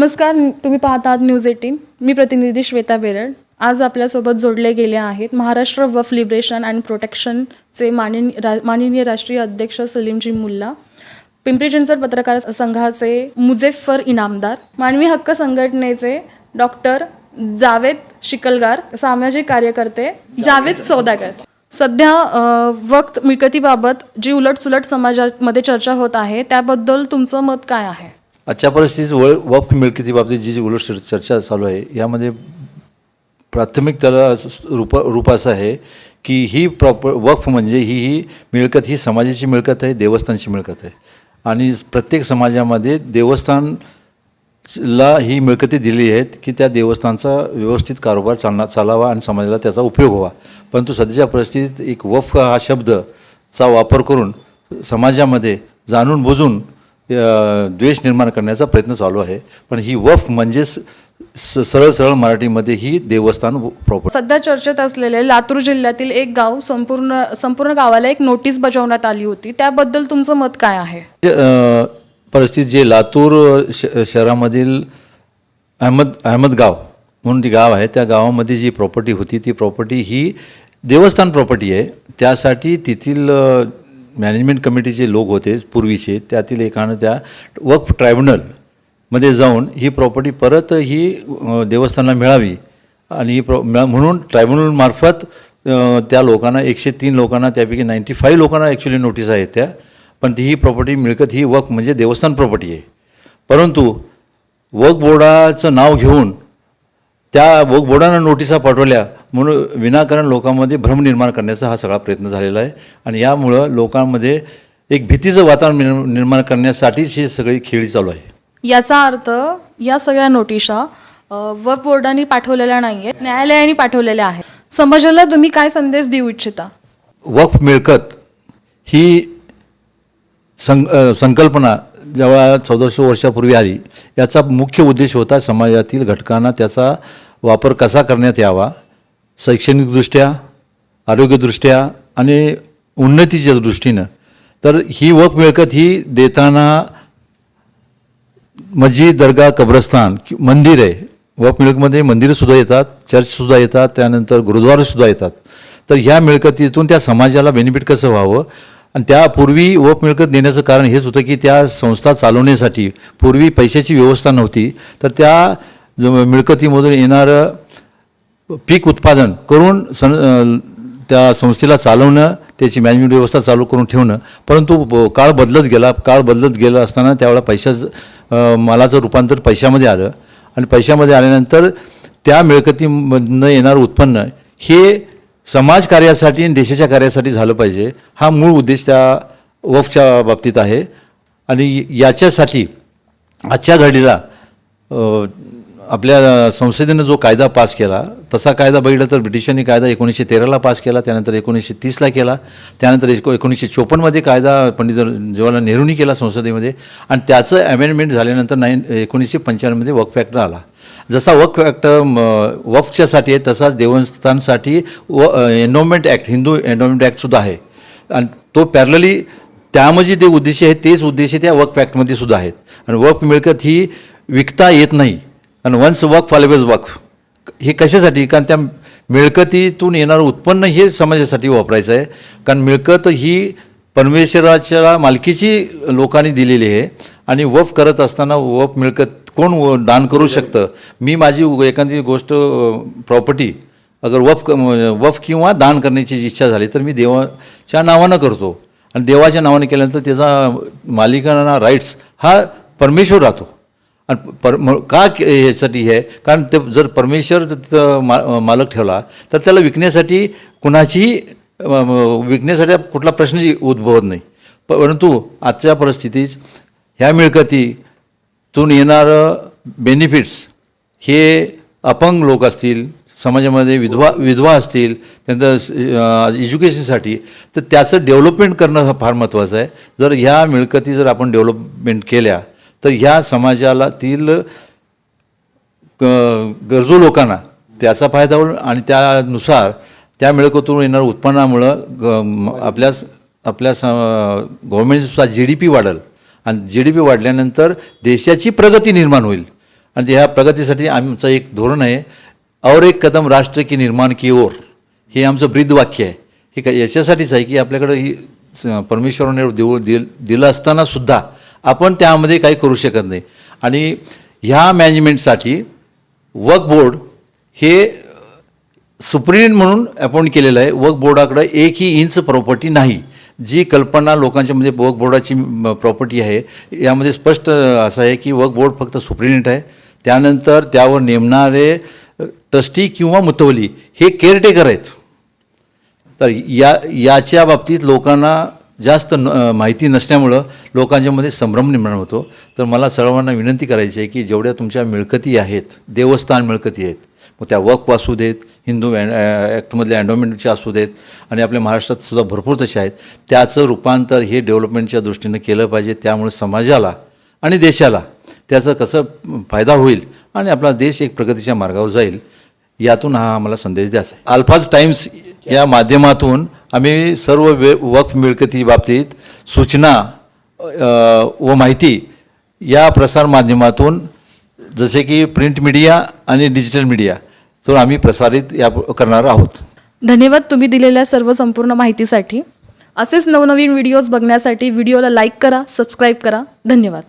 नमस्कार तुम्ही पाहत आहात न्यूज एटीन मी प्रतिनिधी श्वेता बेरड. आज आपल्यासोबत जोडले गेले आहेत महाराष्ट्र वफ लिबरेशन अँड प्रोटेक्शनचे माननीय रा माननीय राष्ट्रीय अध्यक्ष सलीमजी मुल्ला पिंपरी चिंचवड पत्रकार संघाचे मुझेफर इनामदार मानवी हक्क संघटनेचे डॉक्टर जावेद शिकलगार सामाजिक कार्यकर्ते जावेद सौदागर. सध्या वक्त मिळकतीबाबत जी उलटसुलट समाजामध्ये चर्चा होत आहे त्याबद्दल तुमचं मत काय आहे? आजच्या परिस्थितीत वळ वक्फ मिळकतीबाबतीत जी जी उलट चर्चा चालू आहे यामध्ये प्राथमिक त्याला रूप रूप असं आहे की ही प्रॉपर वक्फ म्हणजे ही ही मिळकत ही समाजाची मिळकत आहे देवस्थानची मिळकत आहे. आणि प्रत्येक समाजामध्ये देवस्थान ला ही मिळकती दिलेली आहेत की त्या देवस्थानचा व्यवस्थित कारोबार चालना चालावा आणि समाजाला त्याचा उपयोग व्हावा. परंतु सध्याच्या परिस्थितीत एक वफ हा शब्दचा वापर करून समाजामध्ये जाणून बुजून द्वेष निर्माण करण्याचा प्रयत्न चालू आहे. पण ही वफ म्हणजेच सरळ सरळ मराठीमध्ये ही देवस्थान प्रॉपर सध्या चर्चेत असलेले लातूर जिल्ह्यातील एक गाव संपूर्ण संपूर्ण गावाला एक नोटीस बजावण्यात आली होती. त्याबद्दल तुमचं मत काय आहे? परिस्थिती जे लातूर श शहरामधील अहमद अहमदगाव म्हणून ती गाव आहे त्या गावामध्ये जी प्रॉपर्टी होती ती प्रॉपर्टी ही देवस्थान प्रॉपर्टी आहे. त्यासाठी तेथील मॅनेजमेंट कमिटीचे लोक होते पूर्वीचे त्यातील एकानं त्या वक्फ ट्रायब्युनलमध्ये जाऊन ही प्रॉपर्टी परत ही देवस्थानला देवस्थानाला मिळावी. आणि ही प्रॉ म्हणून ट्रायब्युनलमार्फत त्या लोकांना एकशे तीन लोकांना त्यापैकी नाईंटी फाईव्ह लोकांना ॲक्च्युली नोटीस आहेत त्या. पण ती ही प्रॉपर्टी मिळकत ही वक म्हणजे देवस्थान प्रॉपर्टी आहे. परंतु वक बोर्डाचं नाव घेऊन त्या वक बोर्डानं नोटिसा पाठवल्या म्हणून विनाकारण लोकांमध्ये भ्रम निर्माण करण्याचा हा सगळा प्रयत्न झालेला आहे. आणि यामुळं लोकांमध्ये एक भीतीचं वातावरण निर्म- निर्माण करण्यासाठीच ही सगळी खेळी चालू आहे. याचा अर्थ या सगळ्या नोटिशा वक्फ बोर्डाने पाठवलेल्या नाही आहेत न्यायालयाने पाठवलेल्या आहेत. समाजाला तुम्ही काय संदेश देऊ इच्छिता? वक्फ मिळकत ही सं संकल्पना जेव्हा चौदाशे वर्षापूर्वी आली याचा मुख्य उद्देश होता समाजातील घटकांना त्याचा वापर कसा करण्यात यावा शैक्षणिकदृष्ट्या आरोग्यदृष्ट्या आणि उन्नतीच्या दृष्टीनं. तर ही वक मिळकत ही देताना मस्जिद दर्गा कब्रस्तान मंदिर आहे. वक मिळकमध्ये मंदिरंसुद्धा येतात चर्चसुद्धा येतात त्यानंतर गुरुद्वारासुद्धा येतात. तर ह्या मिळकतीतून त्या समाजाला बेनिफिट कसं व्हावं? आणि त्यापूर्वी वक्फ मिळकत देण्याचं कारण हेच होतं की त्या संस्था चालवण्यासाठी पूर्वी पैशाची व्यवस्था नव्हती. तर त्या मिळकतीमधून येणारं पीक उत्पादन करून सन त्या संस्थेला चालवणं त्याची मॅनेजमेंट व्यवस्था चालू करून ठेवणं परंतु काळ बदलत गेला काळ बदलत गेला असताना त्यावेळेला पैशाचं मालाचं रूपांतर पैशामध्ये आलं आणि पैशामध्ये आल्यानंतर त्या मिळकतीमधनं येणारं उत्पन्न हे समाज कार्यासाठी आणि देशाच्या कार्यासाठी झालं पाहिजे. हा मूळ उद्देश त्या वफच्या बाबतीत आहे. आणि याच्यासाठी आजच्या घडीला आपल्या संसदेनं जो कायदा पास केला तसा कायदा बघितला तर ब्रिटिशांनी कायदा एकोणीसशे तेराला पास केला त्यानंतर एकोणीसशे तीसला केला त्यानंतर एको एकोणीसशे चोपन्नमध्ये कायदा पंडित जवाहरलाल नेहरूंनी केला संसदेमध्ये आणि त्याचं अमेंडमेंट झाल्यानंतर नाईन एकोणीसशे पंच्याण्णवमध्ये वक्फ ॲक्ट आला. जसा वक्फ ॲक्ट वक्फच्यासाठी आहे तसाच देवस्थानसाठी व एनोमेंट ॲक्ट हिंदू एन्डोमेंट ॲक्टसुद्धा आहे. आणि तो पॅरलली त्यामध्ये जे उद्देश आहेत तेच उद्देश त्या वक्फ ॲक्टमध्ये सुद्धा आहेत. आणि वक्फ मिळकत ही विकता येत नाही. आणि वन्स वक्फ ऑलवेज वक्फ हे कशासाठी? कारण त्या मिळकतीतून येणारं उत्पन्न हे समाजासाठी वापरायचं आहे. कारण मिळकत ही परमेश्वराच्या मालकीची लोकांनी दिलेली आहे. आणि वफ करत असताना वफ मिळकत कोण व- दान करू शकतं? मी माझी एखादी गोष्ट प्रॉपर्टी अगर वफ वफ किंवा दान करण्याची इच्छा झाली तर मी देवाच्या नावानं करतो. आणि देवाच्या नावाने केल्यानंतर त्याचा मालिकांना राईट्स हा परमेश्वर राहतो. आणि पर म- का के- यासाठी हे? कारण ते जर परमेश्वर तिथं मा मालक ठेवला तर त्याला विकण्यासाठी कुणाची विकण्यासाठी कुठला प्रश्नच उद्भवत नाही. परंतु आजच्या परिस्थितीत ह्या मिळकतीतून येणारं बेनिफिट्स हे अपंग लोक असतील समाजामध्ये विधवा विधवा असतील त्यांचं एज्युकेशनसाठी तर त्याचं डेव्हलपमेंट करणं फार महत्त्वाचं आहे. जर ह्या मिळकती जर आपण डेव्हलपमेंट केल्या तर ह्या समाजाला तील ग- गरजू लोकांना त्याचा फायदा होईल आणि त्यानुसार त्या मिळकतून येणाऱ्या उत्पन्नामुळं ग आपल्या आपल्या स गव्हर्मेंटचा जी डी पी वाढेल. आणि जी डी पी वाढल्यानंतर देशाची प्रगती निर्माण होईल. आणि ह्या प्रगतीसाठी आमचं एक धोरण आहे और एक कदम राष्ट्र की निर्माण की ओर. हे आमचं ब्रीद वाक्य आहे. हे काय याच्यासाठीच आहे की आपल्याकडं ही स- परमेश्वराने देऊ दिल दिलं असतानासुद्धा आपण त्यामध्ये काही करू शकत नाही. आणि ह्या मॅनेजमेंटसाठी वर्क बोर्ड हे सुप्रिन म्हणून अपॉइंट केलेलं आहे. वर्क बोर्डाकडं एकही इंच प्रॉपर्टी नाही. जी कल्पना लोकांच्या म्हणजे वर्क बोर्डाची प्रॉपर्टी आहे यामध्ये स्पष्ट असं आहे की वर्क बोर्ड फक्त सुप्रिनेंट आहे. त्यानंतर त्यावर नेमणारे ट्रस्टी किंवा मुतवली हे केअरटेकर आहेत. तर या याच्या बाबतीत लोकांना जास्त न माहिती नसल्यामुळं लोकांच्यामध्ये संभ्रम निर्माण होतो. तर मला सर्वांना विनंती करायची आहे की जेवढ्या तुमच्या मिळकती आहेत देवस्थान मिळकती आहेत मग त्या वक्फ असू देत हिंदू ॲक्टमधल्या अँडोमेंटचे असू देत आणि आपल्या महाराष्ट्रात सुद्धा भरपूर तसे आहेत त्याचं रूपांतर हे डेव्हलपमेंटच्या दृष्टीनं केलं पाहिजे त्यामुळे समाजाला आणि देशाला त्याचा कसं फायदा होईल आणि आपला देश एक प्रगतीच्या मार्गावर जाईल यातून हा आम्हाला संदेश द्यायचा आहे. अल्फाज टाईम्स या माध्यमातून आम्ही सर्व वे वक्फ मिळकती बाबतीत सूचना व माहिती या प्रसार माध्यमातून जसे की प्रिंट मीडिया आणि डिजिटल मीडिया तर आम्ही प्रसारित या करणार आहोत. धन्यवाद तुम्ही दिलेल्या सर्व संपूर्ण माहितीसाठी. असेच नवनवीन व्हिडिओज बघण्यासाठी व्हिडिओला लाईक करा सबस्क्राईब करा. धन्यवाद.